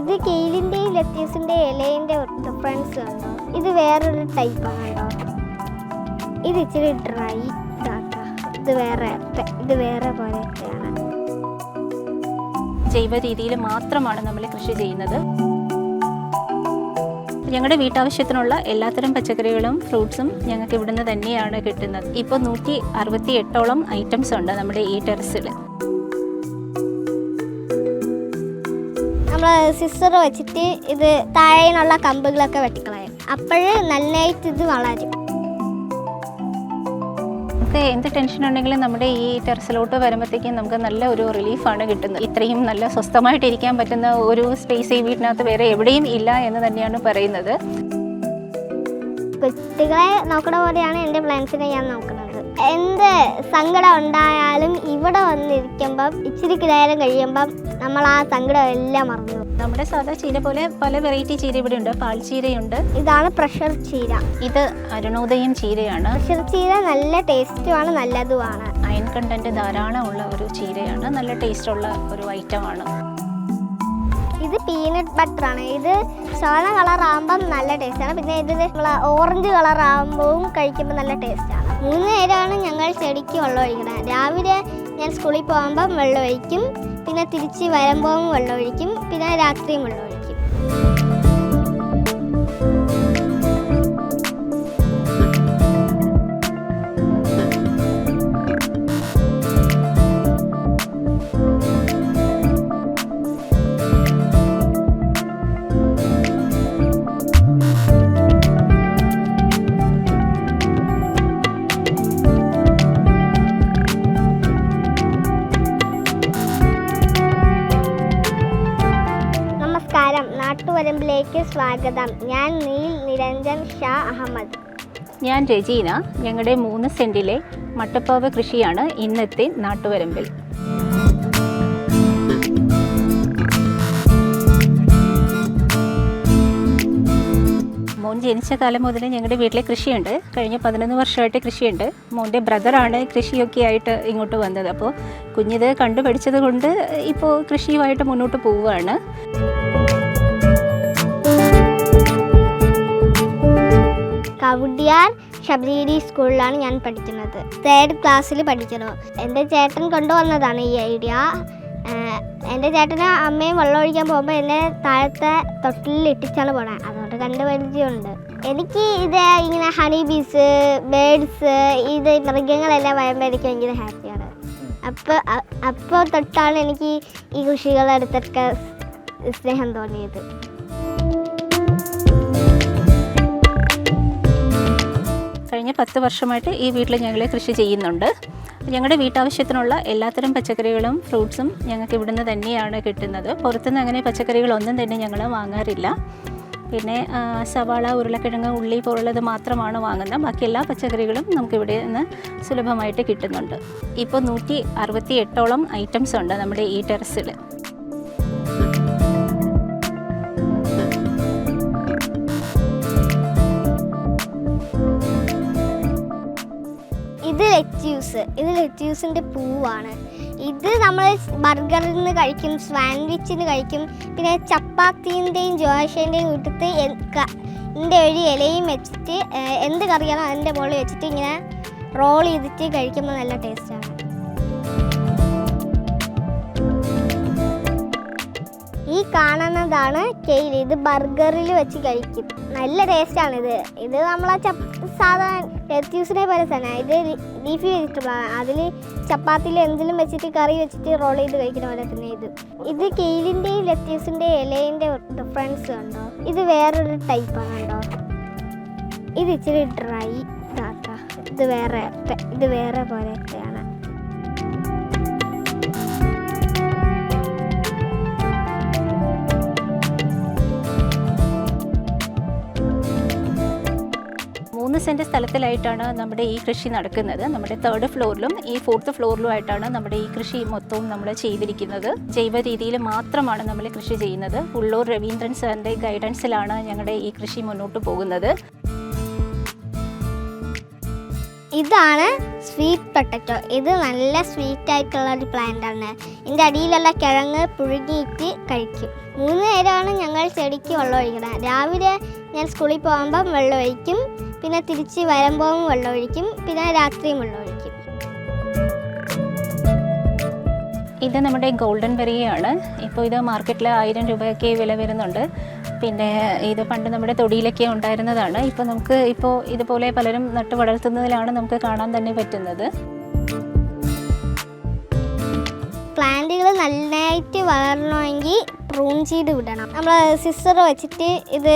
ഇത് കെയിലിന്റെയും ലത്തീസിന്റെയും ഇലേന്റെ ഡിഫറൻസ് കണ്ടോ ഇത് വേറൊരു ടൈപ്പാണ് കേട്ടോ. ഇത് ഇച്ചിരി ഡ്രൈ ഇത് വേറെ ഇത് വേറെ പോലെയൊക്കെയാണ്. ജൈവ രീതിയിൽ മാത്രമാണ് നമ്മൾ കൃഷി ചെയ്യുന്നത്. ഞങ്ങളുടെ വീട്ടാവശ്യത്തിനുള്ള എല്ലാത്തരം പച്ചക്കറികളും ഫ്രൂട്ട്സും ഞങ്ങൾക്ക് ഇവിടുന്ന് തന്നെയാണ് കിട്ടുന്നത്. ഇപ്പോൾ നൂറ്റി അറുപത്തി എട്ടോളം ഐറ്റംസ് ഉണ്ട് നമ്മുടെ ഈ ടെറസിൽ നമ്മൾ സിസർ വെച്ചിട്ട് ഇത് താഴേനുള്ള കമ്പുകളൊക്കെ വെട്ടിക്കളയും. അപ്പോഴ് നന്നായിട്ട് ഇത് വളരും. നമുക്ക് എന്ത് ടെൻഷൻ ഉണ്ടെങ്കിലും നമ്മുടെ ഈ ടെറസിലോട്ട് വരുമ്പോഴത്തേക്കും നമുക്ക് നല്ല ഒരു റിലീഫാണ് കിട്ടുന്നത്. ഇത്രയും നല്ല സ്വസ്ഥമായിട്ട് ഇരിക്കാൻ പറ്റുന്ന ഒരു സ്പേസ് ഈ വീട്ടിനകത്ത് വേറെ എവിടെയും ഇല്ല എന്ന് തന്നെയാണ് പറയുന്നത്. കുട്ടികളെ നോക്കണ പോലെയാണ് എന്റെ പ്ലാൻസിനെ ഞാൻ നോക്കുന്നത് എന്ത് സങ്കടം ഉണ്ടായാലും ഇവിടെ വന്നിരിക്കുമ്പം ഇച്ചിരി നേരം കഴിയുമ്പം നമ്മൾ ആ സങ്കടം എല്ലാം മറന്നു നമ്മുടെ സാധാ ചീര പോലെ പല വെറൈറ്റി ചീര ഇവിടെ ഉണ്ട്. പാൽച്ചീരയുണ്ട് ഇതാണ് പ്രഷർ ചീര. ഇത് അരുണോദയം ചീരയാണ്. പ്രഷർ ചീര നല്ല ടേസ്റ്റുമാണ് നല്ലതുമാണ്. അയൺ കണ്ടന്റ് ധാരാളം ഉള്ള ഒരു ചീരയാണ്. നല്ല ടേസ്റ്റ് ഉള്ള ഒരു ഐറ്റമാണ് ഇത് പീനട്ട് ബട്ടർ ആണ്. ഇത് ചുവന്ന കളർ ആകുമ്പം നല്ല ടേസ്റ്റാണ് പിന്നെ ഇത് ഓറഞ്ച് കളർ ആകുമ്പോഴും കഴിക്കുമ്പോൾ നല്ല ടേസ്റ്റാണ് മൂന്ന് നേരമാണ് ഞങ്ങൾ ചെടിക്ക് വെള്ളം ഒഴിക്കുന്നത് രാവിലെ ഞാൻ സ്കൂളിൽ പോകുമ്പം വെള്ളം ഒഴിക്കും. പിന്നെ തിരിച്ച് വരുമ്പോൾ വെള്ളം ഒഴിക്കും. പിന്നെ രാത്രിയും വെള്ളം സ്വാഗതം. ഞാൻ നീൽ നിരഞ്ജൻ ഷാ അഹമ്മദ്. ഞാൻ രജീന ഞങ്ങളുടെ മൂന്ന് സെന്റിലെ മട്ടപ്പാവ കൃഷിയാണ് ഇന്നത്തെ നാട്ടുവരമ്പിൽ. മോൻ ജനിച്ച കാലം മുതൽ ഞങ്ങളുടെ വീട്ടിലെ കൃഷിയുണ്ട്. കഴിഞ്ഞ പതിനൊന്ന് വർഷമായിട്ട് കൃഷിയുണ്ട്. മോന്റെ ബ്രദറാണ് കൃഷിയൊക്കെ ആയിട്ട് ഇങ്ങോട്ട് വന്നത്. അപ്പോൾ കുഞ്ഞിത് കണ്ടുപഠിച്ചത് കൊണ്ട് ഇപ്പോൾ കൃഷിയുമായിട്ട് മുന്നോട്ട് പോവുകയാണ്. കവുടിയാർ ശബരിഗിരി സ്കൂളിലാണ് ഞാൻ പഠിക്കുന്നത്. തേർഡ് ക്ലാസ്സിൽ പഠിക്കുന്നു. എന്റെ ചേട്ടൻ കൊണ്ടുവന്നതാണ് ഈ ഐഡിയ. എന്റെ ചേട്ടന് അമ്മയും വെള്ളം ഒഴിക്കാൻ പോകുമ്പോൾ എന്നെ താഴത്തെ തൊട്ടിലിൽ ഇട്ടിച്ചാണ് പോണേ. അതുകൊണ്ട് കണ്ട് പരിചയമുണ്ട്. എനിക്ക് ഇത് ഇങ്ങനെ ഹണി ബീസ് ബേഡ്സ് ഇത് മൃഗങ്ങളെല്ലാം വരുമ്പോൾ എനിക്ക് ഭയങ്കര ഹാപ്പിയാണ് അപ്പോൾ അപ്പോൾ തൊട്ടാണ് എനിക്ക് ഈ കൃഷികളെടുത്തൊക്കെ സ്നേഹം തോന്നിയത്. പത്ത് വർഷമായിട്ട് ഈ വീട്ടിൽ ഞങ്ങൾ കൃഷി ചെയ്യുന്നുണ്ട്. ഞങ്ങളുടെ വീട്ടാവശ്യത്തിനുള്ള എല്ലാത്തരം പച്ചക്കറികളും ഫ്രൂട്ട്സും ഞങ്ങൾക്ക് ഇവിടുന്ന് തന്നെയാണ് കിട്ടുന്നത്. പുറത്തുനിന്ന് അങ്ങനെ പച്ചക്കറികളൊന്നും തന്നെ ഞങ്ങൾ വാങ്ങാറില്ല. പിന്നെ സവാള ഉരുളക്കിഴങ്ങ് ഉള്ളി പോലുള്ളത് മാത്രമാണ് വാങ്ങുന്നത്. ബാക്കി എല്ലാ പച്ചക്കറികളും നമുക്ക് ഇവിടെ നിന്ന് സുലഭമായിട്ട് കിട്ടുന്നുണ്ട്. ഇപ്പോൾ നൂറ്റി അറുപത്തി എട്ടോളം ഐറ്റംസ് ഉണ്ട് നമ്മുടെ ഈ ടെറസിൽ ലെറ്റ്യൂസ്. ഇത് ലെറ്റ്യൂസിന്റെ പൂവാണ്. ഇത് നമ്മൾ ബർഗറിൽ നിന്ന് കഴിക്കും സാൻഡ്വിച്ചിൽ നിന്ന് കഴിക്കും പിന്നെ ചപ്പാത്തിന്റെയും ജോഷേന്റെയും കൂട്ടത്ത് എന്റെ ഒരു ഇലയും വെച്ചിട്ട് എന്ത് കറിയാണോ അതിന്റെ മുകളിൽ വെച്ചിട്ട് ഇങ്ങനെ റോൾ ചെയ്തിട്ട് കഴിക്കുമ്പോൾ നല്ല ടേസ്റ്റാണ്. ഈ കാണുന്നതാണ് കെയിൽ ഇത് ബർഗറിൽ വെച്ച് കഴിക്കും. നല്ല ടേസ്റ്റാണ് ഇത്. ഇത് നമ്മളെ സാധാരണ ലെറ്റ്യൂസിനെ പോലെ തന്നെ. ഇത് ലീഫി വെജിറ്റബിൾ ആണ് അതിൽ ചപ്പാത്തിയിൽ എന്തിലും വെച്ചിട്ട് കറി വെച്ചിട്ട് റോൾ ചെയ്ത് കഴിക്കുന്ന പോലെ തന്നെ ഇത്. ഇത് കെയിലിന്റെയും ലെറ്റ്യൂസിന്റെയും ഇലയിന്റെ ഡിഫറൻസ് ഉണ്ടോ ഇത് വേറൊരു ടൈപ്പാണ് കേട്ടോ ഇത് ഇച്ചിരി ഡ്രൈ ഇത് വേറെ ഇത് വേറെ പോലത്തെയാണ് മൂന്ന് സെന്റ് സ്ഥലത്തിലായിട്ടാണ് നമ്മുടെ ഈ കൃഷി നടക്കുന്നത്. നമ്മുടെ തേർഡ് ഫ്ലോറിലും ഈ ഫോർത്ത് ഫ്ലോറിലുമായിട്ടാണ് നമ്മുടെ ഈ കൃഷി മൊത്തവും നമ്മൾ ചെയ്തിരിക്കുന്നത്. ജൈവ രീതിയിൽ മാത്രമാണ് നമ്മൾ കൃഷി ചെയ്യുന്നത്. ഉള്ളൂർ രവീന്ദ്രൻ സാറിന്റെ ഗൈഡൻസിലാണ് ഞങ്ങളുടെ ഈ കൃഷി മുന്നോട്ട് പോകുന്നത്. ഇതാണ് സ്വീറ്റ് പൊട്ടറ്റോ ഇത് നല്ല സ്വീറ്റ് ആയിട്ടുള്ള ഒരു പ്ലാന്റ് ആണ്. ഇതിന്റെ അടിയിലുള്ള കിഴങ്ങ് പുഴുങ്ങിയിട്ട് കഴിക്കും. മൂന്ന് നേരമാണ് ഞങ്ങൾ ചെടിക്ക് വെള്ളം ഒഴിക്കുന്നത്. രാവിലെ ഞാൻ സ്കൂളിൽ പോകുമ്പം വെള്ളം ഒഴിക്കും. പിന്നെ തിരിച്ച് വരുമ്പോൾ വെള്ളം ഒഴിക്കും പിന്നെ രാത്രിയും വെള്ളം ഒഴിക്കും ഇത് നമ്മുടെ ഗോൾഡൻ ബെറിയാണ് ഇപ്പോൾ ഇത് മാർക്കറ്റിൽ ആയിരം രൂപയൊക്കെ വില വരുന്നുണ്ട്. പിന്നെ ഇത് പണ്ട് നമ്മുടെ തൊടിയിലൊക്കെ ഉണ്ടായിരുന്നതാണ്. ഇപ്പോൾ നമുക്ക് ഇപ്പോൾ ഇതുപോലെ പലരും നട്ട് വളർത്തുന്നതിലാണ് നമുക്ക് കാണാൻ തന്നെ പറ്റുന്നത്. പ്ലാന്റുകൾ നന്നായിട്ട് വളരണമെങ്കിൽ പ്രൂൺ ചെയ്ത് വിടണം. നമ്മൾ സിസ്റ്റർ വെച്ചിട്ട് ഇത്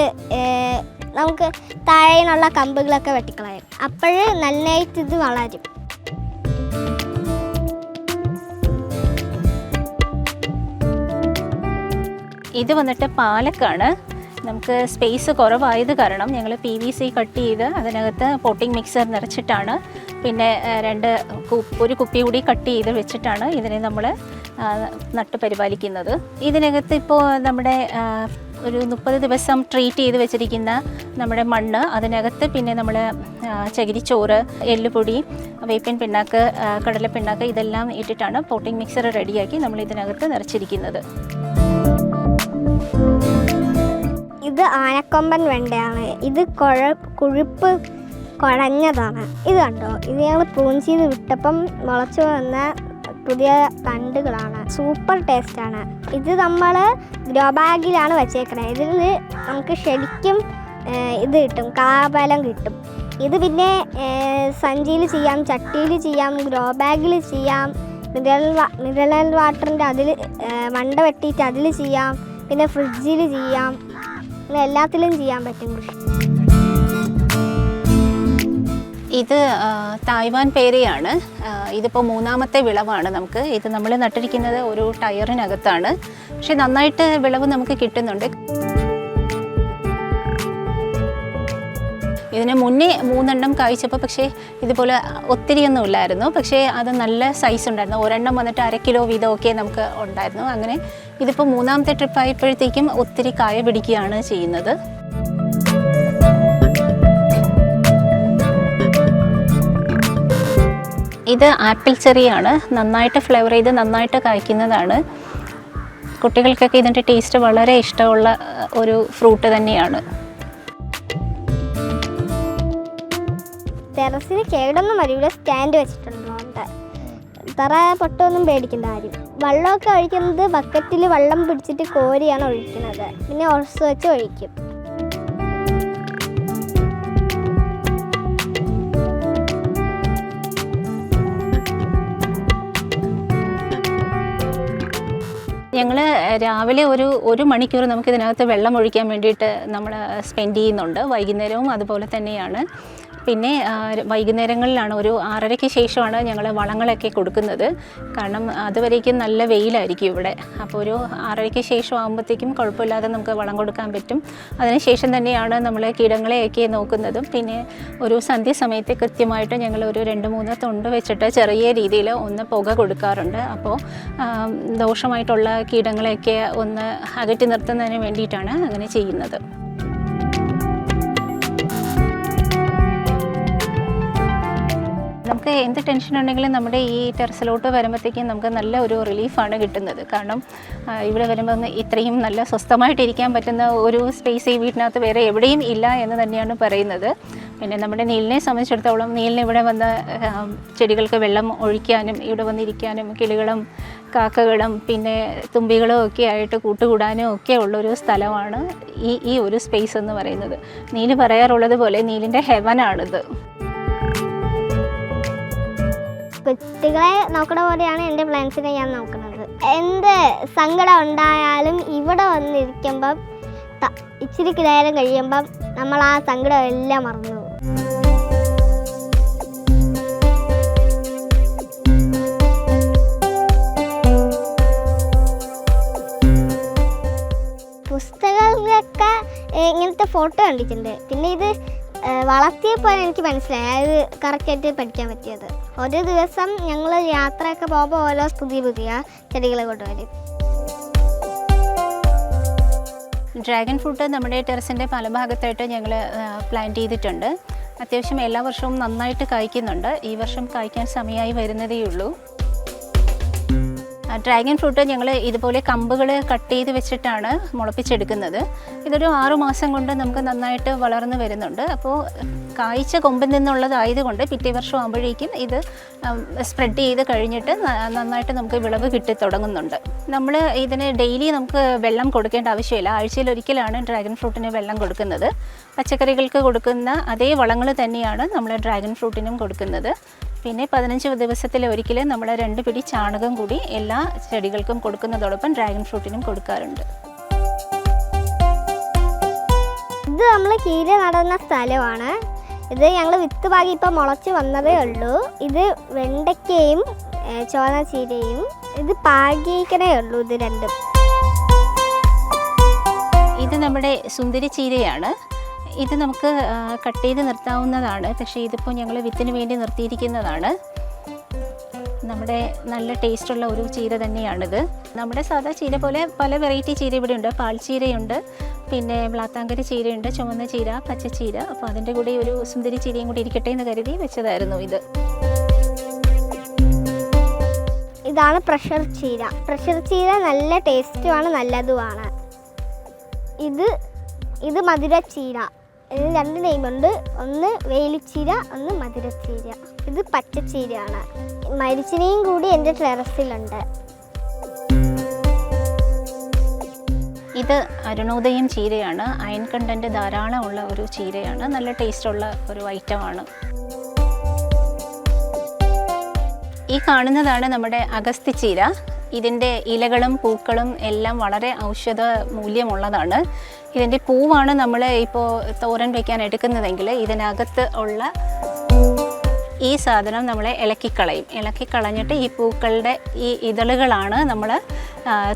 നമുക്ക് താഴെയുള്ള കമ്പുകളൊക്കെ വെട്ടിക്കളയാം. അപ്പോൾ നന്നായിട്ട് ഇത് വളരും. ഇത് വന്നിട്ട് പാലക്കാണ്. നമുക്ക് സ്പേസ് കുറവായത് കാരണം ഞങ്ങൾ പി വി സി കട്ട് ചെയ്ത് അതിനകത്ത് പോട്ടിംഗ് മിക്സർ നിറച്ചിട്ടാണ്. പിന്നെ രണ്ട് ഒരു കുപ്പി കൂടി കട്ട് ചെയ്ത് വെച്ചിട്ടാണ് ഇതിനെ നമ്മൾ നട്ട് പരിപാലിക്കുന്നത്. ഇതിനകത്ത് ഇപ്പോൾ നമ്മുടെ ഒരു മുപ്പത് ദിവസം ട്രീറ്റ് ചെയ്ത് വെച്ചിരിക്കുന്ന നമ്മുടെ മണ്ണ് അതിനകത്ത് പിന്നെ നമ്മൾ ചകിരിച്ചോറ് എല്ലുപൊടി വേപ്പിൻ പിണ്ണാക്ക് കടല പിണ്ണാക്ക് ഇതെല്ലാം ഇട്ടിട്ടാണ് പോട്ടിംഗ് മിക്സർ റെഡിയാക്കി നമ്മൾ ഇതിനകത്ത് നിറച്ചിരിക്കുന്നത്. ഇത് ആനക്കൊമ്പൻ വെണ്ടയാണ്. ഇത് കുഴ കുഴിപ്പ് കുഴഞ്ഞതാണ്. ഇത് കണ്ടോ? ഇത് ഞങ്ങൾ പ്രൂൺ ചെയ്ത് വിട്ടപ്പം മുളച്ചു വന്ന പുതിയ തണ്ടുകളാണ്. സൂപ്പർ ടേസ്റ്റാണ് ഇത് നമ്മൾ ഗ്രോ ബാഗിലാണ് വെച്ചേക്കുന്നത് ഇതിൽ നമുക്ക് ശരിക്കും ഇത് കിട്ടും. കാബലം കിട്ടും. ഇത് പിന്നെ സഞ്ചിയിൽ ചെയ്യാം ചട്ടിയിൽ ചെയ്യാം ഗ്രോ ബാഗിൽ ചെയ്യാം മിനറൽ മിനറൽ വാട്ടറിന്റെ അതിൽ മണ്ട വെട്ടിയിട്ട് അതിൽ ചെയ്യാം പിന്നെ ഫ്രിഡ്ജിൽ ചെയ്യാം എല്ലാത്തിലും ചെയ്യാൻ പറ്റും കൃഷി. ഇത് തായ്വാൻ പേരയാണ്. ഇതിപ്പോൾ മൂന്നാമത്തെ വിളവാണ് നമുക്ക്. ഇത് നമ്മൾ നട്ടിരിക്കുന്നത് ഒരു ടയറിനകത്താണ്. പക്ഷെ നന്നായിട്ട് വിളവ് നമുക്ക് കിട്ടുന്നുണ്ട്. ഇതിന് മുന്നേ മൂന്നെണ്ണം കായ്ച്ചപ്പോൾ പക്ഷേ ഇതുപോലെ ഒത്തിരിയൊന്നും ഇല്ലായിരുന്നു പക്ഷേ അത് നല്ല സൈസ് ഉണ്ടായിരുന്നു. ഒരെണ്ണം വന്നിട്ട് അര കിലോ വീതമൊക്കെ നമുക്ക് ഉണ്ടായിരുന്നു. അങ്ങനെ ഇതിപ്പോൾ മൂന്നാമത്തെ ട്രിപ്പ് ആയപ്പോഴത്തേക്കും ഒത്തിരി കായ പിടിക്കുകയാണ് ചെയ്യുന്നത്. ഇത് ആപ്പിൾ ചെറിയാണ്. നന്നായിട്ട് ഫ്ലേവർ ചെയ്ത് നന്നായിട്ട് കായ്ക്കുന്നതാണ്. കുട്ടികൾക്കൊക്കെ ഇതിന്റെ ടേസ്റ്റ് വളരെ ഇഷ്ടമുള്ള ഒരു ഫ്രൂട്ട് തന്നെയാണ്. ടെറസിന് കേടൊന്നും വരില്ല. സ്റ്റാൻഡ് വെച്ചിട്ടുണ്ട് തറ പൊട്ടൊന്നും പേടിക്കേണ്ട ആരും. വെള്ളമൊക്കെ ഒഴിക്കുന്നത് ബക്കറ്റിൽ വെള്ളം പിടിച്ചിട്ട് കോരിയാണ് ഒഴിക്കുന്നത്. പിന്നെ ഒറസ് വെച്ച് ഒഴിക്കും. ഞങ്ങൾ രാവിലെ ഒരു ഒരു മണിക്കൂർ നമുക്ക് ഇതിനകത്ത് വെള്ളം ഒഴിക്കാൻ വേണ്ടിയിട്ട് നമ്മൾ സ്പെൻഡ് ചെയ്യുന്നുണ്ട്. വൈകുന്നേരവും അതുപോലെ തന്നെയാണ്. പിന്നെ വൈകുന്നേരങ്ങളിലാണ് ഒരു ആറരയ്ക്ക് ശേഷമാണ് ഞങ്ങൾ വളങ്ങളൊക്കെ കൊടുക്കുന്നത്. കാരണം അതുവരേക്കും നല്ല വെയിലായിരിക്കും ഇവിടെ. അപ്പോൾ ഒരു ആറരയ്ക്ക് ശേഷം ആകുമ്പോഴത്തേക്കും കുഴപ്പമില്ലാതെ നമുക്ക് വളം കൊടുക്കാൻ പറ്റും. അതിനുശേഷം തന്നെയാണ് നമ്മൾ കീടങ്ങളെയൊക്കെ നോക്കുന്നതും. പിന്നെ ഒരു സന്ധ്യ സമയത്ത് കൃത്യമായിട്ട് ഞങ്ങൾ ഒരു രണ്ട് മൂന്ന് തൊണ്ട് വെച്ചിട്ട് ചെറിയ രീതിയിൽ ഒന്ന് പുക കൊടുക്കാറുണ്ട്. അപ്പോൾ ദോഷമായിട്ടുള്ള കീടങ്ങളെയൊക്കെ ഒന്ന് അകറ്റി നിർത്തുന്നതിന് വേണ്ടിയിട്ടാണ് അങ്ങനെ ചെയ്യുന്നത്. എന്ത് ടെൻഷൻ ഉണ്ടെങ്കിലും നമ്മുടെ ഈ ടെറസിലോട്ട് വരുമ്പോഴത്തേക്കും നമുക്ക് നല്ല ഒരു റിലീഫാണ് കിട്ടുന്നത്. കാരണം ഇവിടെ വരുമ്പോൾ ഇത്രയും നല്ല സ്വസ്ഥമായിട്ടിരിക്കാൻ പറ്റുന്ന ഒരു സ്പേസ് ഈ വീട്ടിനകത്ത് വേറെ എവിടെയും ഇല്ല എന്ന് തന്നെയാണ് പറയുന്നത്. പിന്നെ നമ്മുടെ നീലിനെ സംബന്ധിച്ചിടത്തോളം നീലിന് ഇവിടെ വന്ന് ചെടികൾക്ക് വെള്ളം ഒഴിക്കാനും ഇവിടെ വന്നിരിക്കാനും കിളികളും കാക്കകളും പിന്നെ തുമ്പികളും ഒക്കെ ആയിട്ട് കൂട്ടുകൂടാനും ഒക്കെ ഉള്ളൊരു സ്ഥലമാണ് ഈ ഈ ഒരു സ്പേസ് എന്ന് പറയുന്നത്. നീൽ പറയാറുള്ളത് പോലെ നീലിന്റെ ഹെവനാണിത് കുട്ടികളെ നോക്കണ പോലെയാണ് എന്റെ പ്ലാൻസിനെ ഞാൻ നോക്കുന്നത് എന്ത് സങ്കടം ഉണ്ടായാലും ഇവിടെ വന്നിരിക്കുമ്പം ഇച്ചിരി നേരം കഴിയുമ്പം നമ്മൾ ആ സങ്കടം എല്ലാം മറന്നു. പുസ്തകങ്ങളിലൊക്കെ ഇങ്ങനത്തെ ഫോട്ടോ കണ്ടിട്ടുണ്ട് പിന്നെ ഇത് വളർത്തിയപ്പോൾ എനിക്ക് മനസ്സിലായി. അത് കറക്റ്റായിട്ട് പഠിക്കാൻ പറ്റിയത്. ഒരു ദിവസം ഞങ്ങൾ യാത്രയൊക്കെ പോകുമ്പോൾ ഓരോ പുതിയ പുതിയ ചെടികൾ കൊണ്ടുവരും. ഡ്രാഗൺ ഫ്രൂട്ട് നമ്മുടെ ടെറസിന്റെ പല ഭാഗത്തായിട്ട് ഞങ്ങൾ പ്ലാന്റ് ചെയ്തിട്ടുണ്ട്. അത്യാവശ്യം എല്ലാ വർഷവും നന്നായിട്ട് കായ്ക്കുന്നുണ്ട്. ഈ വർഷം കായ്ക്കാൻ സമയമായി വരുന്നതേ ഉള്ളൂ ഡ്രാഗൺ ഫ്രൂട്ട് ഞങ്ങൾ ഇതുപോലെ കമ്പുകൾ കട്ട് ചെയ്ത് വെച്ചിട്ടാണ് മുളപ്പിച്ചെടുക്കുന്നത്. ഇതൊരു ആറു മാസം കൊണ്ട് നമുക്ക് നന്നായിട്ട് വളർന്നു വരുന്നുണ്ട്. അപ്പോൾ കായ്ച്ച കൊമ്പിൽ നിന്നുള്ളതായതുകൊണ്ട് പിറ്റേ വർഷം ആകുമ്പോഴേക്കും ഇത് സ്പ്രെഡ് ചെയ്ത് കഴിഞ്ഞിട്ട് നന്നായിട്ട് നമുക്ക് വിളവ് കിട്ടി തുടങ്ങുന്നുണ്ട്. നമ്മൾ ഇതിന് ഡെയിലി നമുക്ക് വെള്ളം കൊടുക്കേണ്ട ആവശ്യമില്ല. ആഴ്ചയിൽ ഒരിക്കലാണ് ഡ്രാഗൺ ഫ്രൂട്ടിന് വെള്ളം കൊടുക്കുന്നത്. പച്ചക്കറികൾക്ക് കൊടുക്കുന്ന അതേ വളങ്ങൾ തന്നെയാണ് നമ്മൾ ഡ്രാഗൺ ഫ്രൂട്ടിനും കൊടുക്കുന്നത്. പിന്നെ പതിനഞ്ച് ദിവസത്തിൽ ഒരിക്കൽ നമ്മൾ രണ്ട് പിടി ചാണകം കൂടി എല്ലാ ചെടികൾക്കും കൊടുക്കുന്നതോടൊപ്പം ഡ്രാഗൺ ഫ്രൂട്ടിനും കൊടുക്കാറുണ്ട്. ഇത് നമ്മൾ കീര നടന്ന സ്ഥലമാണ്. ഇത് ഞങ്ങൾ വിത്ത് പാകി ഇപ്പം മുളച്ച് വന്നതേ ഉള്ളൂ. ഇത് വെണ്ടയ്ക്കയും ചോന ചീരയും ഇത് പാകിക്കണേ ഉള്ളൂ ഇത് രണ്ടും. ഇത് നമ്മുടെ സുന്ദരി ചീരയാണ്. ഇത് നമുക്ക് കട്ട് ചെയ്ത് നിർത്താവുന്നതാണ്. പക്ഷേ ഇതിപ്പോൾ ഞങ്ങൾ വിത്തിന് വേണ്ടി നിർത്തിയിരിക്കുന്നതാണ്. നമ്മുടെ നല്ല ടേസ്റ്റുള്ള ഒരു ചീര തന്നെയാണിത്. നമ്മുടെ സാധാ ചീര പോലെ പല വെറൈറ്റി ചീര ഇവിടെ ഉണ്ട് പാൽച്ചീരയുണ്ട് പിന്നെ ബ്ലാത്താങ്കരി ചീരയുണ്ട് ചുമന്ന ചീര പച്ചച്ചീര അപ്പോൾ അതിന്റെ കൂടെ ഒരു സുന്ദരി ചീരയും കൂടി ഇരിക്കട്ടെ എന്ന് കരുതി വെച്ചതായിരുന്നു ഇത്. ഇതാണ് പ്രഷർ ചീര. പ്രഷർ ചീര നല്ല ടേസ്റ്റുമാണ് നല്ലതുമാണ്. ഇത് ഇത് മധുരച്ചീര ഇതിന് രണ്ട് നെയ്മുണ്ട് ഒന്ന് വേലിച്ചീര ഒന്ന് മധുരച്ചീര. ഇത് പച്ചച്ചീരയാണ്. മരിച്ചിനെയും കൂടി എന്റെ ടെറസിലുണ്ട് ഇത് അരുണോദയം ചീരയാണ്. അയൺ കണ്ടന്റ് ധാരാളം ഉള്ള ഒരു ചീരയാണ്. നല്ല ടേസ്റ്റുള്ള ഒരു ഐറ്റമാണ് ഈ കാണുന്നതാണ് നമ്മുടെ അഗസ്തി ചീര. ഇതിന്റെ ഇലകളും പൂക്കളും എല്ലാം വളരെ ഔഷധ മൂല്യമുള്ളതാണ്. ഇതിന്റെ പൂവാണ് നമ്മൾ ഇപ്പോൾ തോരൻ വയ്ക്കാൻ എടുക്കുന്നതെങ്കിൽ ഇതിനകത്ത് ഉള്ള ഈ സാധനം നമ്മളെ ഇളക്കിക്കളയും. ഇളക്കിക്കളഞ്ഞിട്ട് ഈ പൂക്കളുടെ ഈ ഇതളുകളാണ് നമ്മൾ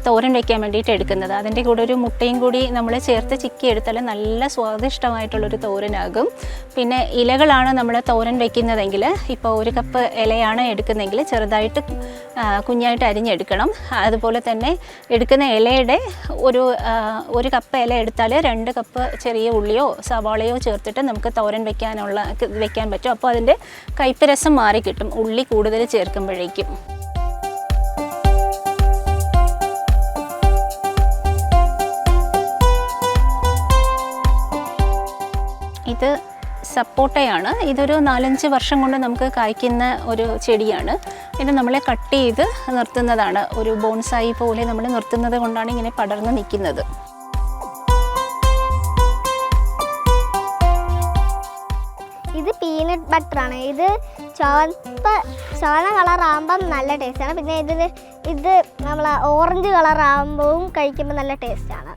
തോരൻ വയ്ക്കാൻ വേണ്ടിയിട്ട് എടുക്കുന്നത്. അതിന്റെ കൂടെ ഒരു മുട്ടയും കൂടി നമ്മൾ ചേർത്ത് ചിക്കി എടുത്താൽ നല്ല സ്വാദിഷ്ടമായിട്ടുള്ളൊരു തോരനാകും. പിന്നെ ഇലകളാണ് നമ്മൾ തോരൻ വയ്ക്കുന്നതെങ്കിൽ ഇപ്പോൾ ഒരു കപ്പ് ഇലയാണ് എടുക്കുന്നതെങ്കിൽ ചെറുതായിട്ട് കുഞ്ഞായിട്ട് അരിഞ്ഞെടുക്കണം. അതുപോലെ തന്നെ എടുക്കുന്ന ഇലയുടെ ഒരു ഒരു കപ്പ് ഇല എടുത്താൽ രണ്ട് കപ്പ് ചെറിയ ഉള്ളിയോ സവാളയോ ചേർത്തിട്ട് നമുക്ക് തോരൻ വയ്ക്കാനുള്ള വയ്ക്കാൻ പറ്റും. അപ്പോൾ അതിന്റെ കയ്പ്പ് രസം മാറി കിട്ടും ഉള്ളി കൂടുതൽ ചേർക്കുമ്പോഴേക്കും. സപ്പോട്ടയാണ്. ഇതൊരു നാലഞ്ച് വർഷം കൊണ്ട് നമുക്ക് കായ്ക്കുന്ന ഒരു ചെടിയാണ്. ഇത് നമ്മളെ കട്ട് ചെയ്ത് നിർത്തുന്നതാണ്. ഒരു ബോൺസായി പോലെ നമ്മൾ നിർത്തുന്നത് കൊണ്ടാണ് ഇങ്ങനെ പടർന്ന് നിൽക്കുന്നത്. ഇത് പീനട്ട് ബട്ടറാണ് ഇത് ചുവപ്പ് ചുവന്ന കളർ ആകുമ്പം നല്ല ടേസ്റ്റാണ് പിന്നെ ഇതിന് ഇത് നമ്മൾ ഓറഞ്ച് കളർ ആകുമ്പോഴും കഴിക്കുമ്പോൾ നല്ല ടേസ്റ്റാണ്